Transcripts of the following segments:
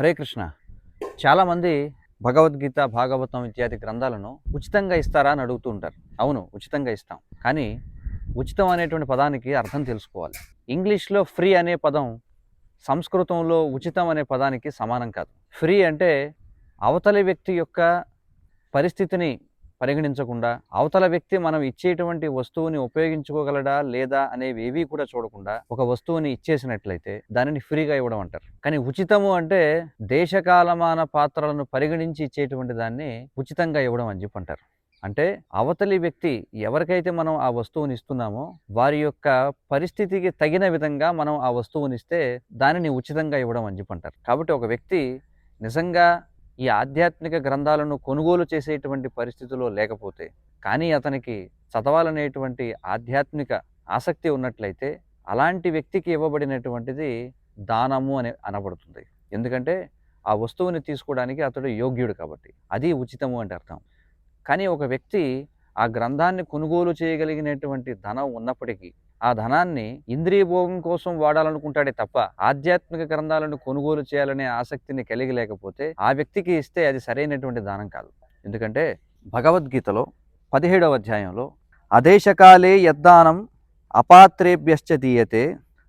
హరే కృష్ణ. చాలామంది భగవద్గీత భాగవతం ఇత్యాది గ్రంథాలను ఉచితంగా ఇస్తారా అని అడుగుతూ ఉంటారు. అవును ఉచితంగా ఇస్తాం. కానీ ఉచితం అనేటువంటి పదానికి అర్థం తెలుసుకోవాలి. ఇంగ్లీష్లో ఫ్రీ అనే పదం సంస్కృతంలో ఉచితం అనే పదానికి సమానం కాదు. ఫ్రీ అంటే అవతలి వ్యక్తి యొక్క పరిస్థితిని పరిగణించకుండా అవతల వ్యక్తి మనం ఇచ్చేటువంటి వస్తువుని ఉపయోగించుకోగలడా లేదా అనేవి ఏవి కూడా చూడకుండా ఒక వస్తువుని ఇచ్చేసినట్లయితే దానిని ఫ్రీగా ఇవ్వడం అంటారు. కానీ ఉచితము అంటే దేశకాలమాన పాత్రలను పరిగణించి ఇచ్చేటువంటి దాన్ని ఉచితంగా ఇవ్వడం అని చెప్పి అంటారు. అంటే అవతలి వ్యక్తి ఎవరికైతే మనం ఆ వస్తువుని ఇస్తున్నామో వారి యొక్క పరిస్థితికి తగిన విధంగా మనం ఆ వస్తువుని ఇస్తే దానిని ఉచితంగా ఇవ్వడం అని చెప్పి అంటారు. కాబట్టి ఒక వ్యక్తి నిజంగా ఈ ఆధ్యాత్మిక గ్రంథాలను కొనుగోలు చేసేటువంటి పరిస్థితిలో లేకపోతే కానీ అతనికి చదవాలనేటువంటి ఆధ్యాత్మిక ఆసక్తి ఉన్నట్లయితే అలాంటి వ్యక్తికి ఇవ్వబడినటువంటిది దానము అని అనబడుతుంది. ఎందుకంటే ఆ వస్తువుని తీసుకోవడానికి అతడు యోగ్యుడు కాబట్టి అది ఉచితము అంటే అర్థం. కానీ ఒక వ్యక్తి ఆ గ్రంథాన్ని కొనుగోలు చేయగలిగినటువంటి ధనం ఉన్నప్పటికీ ఆ ధనాన్ని ఇంద్రియ భోగం కోసం వాడాలనుకుంటాడే తప్ప ఆధ్యాత్మిక గ్రంథాలను కొనుగోలు చేయాలనే ఆసక్తిని కలిగి లేకపోతే ఆ వ్యక్తికి ఇస్తే అది సరైనటువంటి దానం కాదు. ఎందుకంటే భగవద్గీతలో పదిహేడవ అధ్యాయంలో అదేశకాలే యద్దానం అపాత్రేభ్యశ్చ దీయతే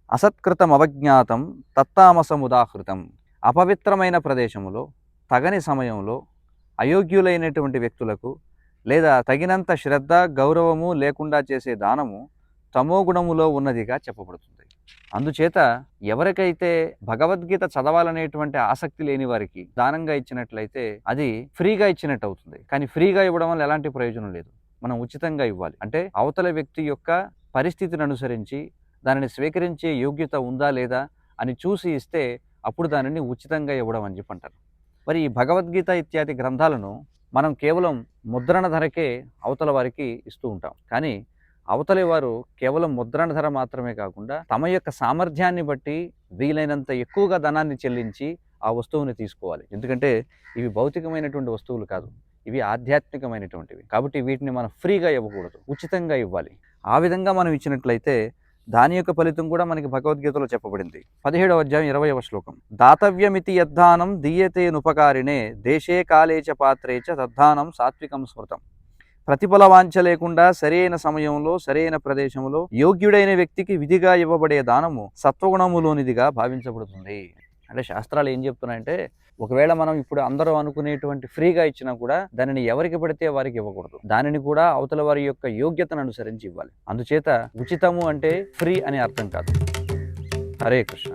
అసత్కృతం అవజ్ఞాతం తత్తామసముదాహృతం. అపవిత్రమైన ప్రదేశములో తగని సమయంలో అయోగ్యులైనటువంటి వ్యక్తులకు లేదా తగినంత శ్రద్ధ గౌరవము లేకుండా చేసే దానము తమో గుణములో ఉన్నదిగా చెప్పబడుతుంది. అందుచేత ఎవరికైతే భగవద్గీత చదవాలనేటువంటి ఆసక్తి లేని వారికి దానంగా ఇచ్చినట్లయితే అది ఫ్రీగా ఇచ్చినట్టు అవుతుంది కానీ ఫ్రీగా ఇవ్వడం వల్ల ఎలాంటి ప్రయోజనం లేదు. మనం ఉచితంగా ఇవ్వాలి. అంటే అవతల వ్యక్తి యొక్క పరిస్థితిని అనుసరించి దానిని స్వీకరించే యోగ్యత ఉందా లేదా అని చూసి ఇస్తే అప్పుడు దానిని ఉచితంగా ఇవ్వడం అని చెప్పంటారు. మరి ఈ భగవద్గీత ఇత్యాది గ్రంథాలను మనం కేవలం ముద్రణ ధరకే అవతల వారికి ఇస్తూ ఉంటాం. కానీ అవతలి వారు కేవలం ముద్రణ ధర మాత్రమే కాకుండా తమ యొక్క సామర్థ్యాన్ని బట్టి వీలైనంత ఎక్కువగా ధనాన్ని చెల్లించి ఆ వస్తువుని తీసుకోవాలి. ఎందుకంటే ఇవి భౌతికమైనటువంటి వస్తువులు కాదు. ఇవి ఆధ్యాత్మికమైనటువంటివి. కాబట్టి వీటిని మనం ఫ్రీగా ఇవ్వకూడదు. ఉచితంగా ఇవ్వాలి. ఆ విధంగా మనం ఇచ్చినట్లయితే దాని యొక్క ఫలితం కూడా మనకి భగవద్గీతలో చెప్పబడింది. పదిహేడవ అధ్యాయం ఇరవైవ శ్లోకం. దాతవ్యమితి యద్దానం దీయతేనుపకారిణే దేశే కాలే చ పాత్రే చ తద్దానం సాత్వికం స్మృతం. ప్రతిఫల వాంఛ లేకుండా సరైన సమయంలో సరైన ప్రదేశంలో యోగ్యుడైన వ్యక్తికి విధిగా ఇవ్వబడే దానము సత్వగుణములోనిదిగా భావించబడుతుంది. అంటే శాస్త్రాలు ఏం చెప్తున్నాయంటే ఒకవేళ మనం ఇప్పుడు అందరూ అనుకునేటువంటి ఫ్రీగా ఇచ్చినా కూడా దానిని ఎవరికి పడితే వారికి ఇవ్వకూడదు. దానిని కూడా అవతల వారి యొక్క యోగ్యతను అనుసరించి ఇవ్వాలి. అందుచేత ఉచితము అంటే ఫ్రీ అనే అర్థం కాదు. హరే కృష్ణ.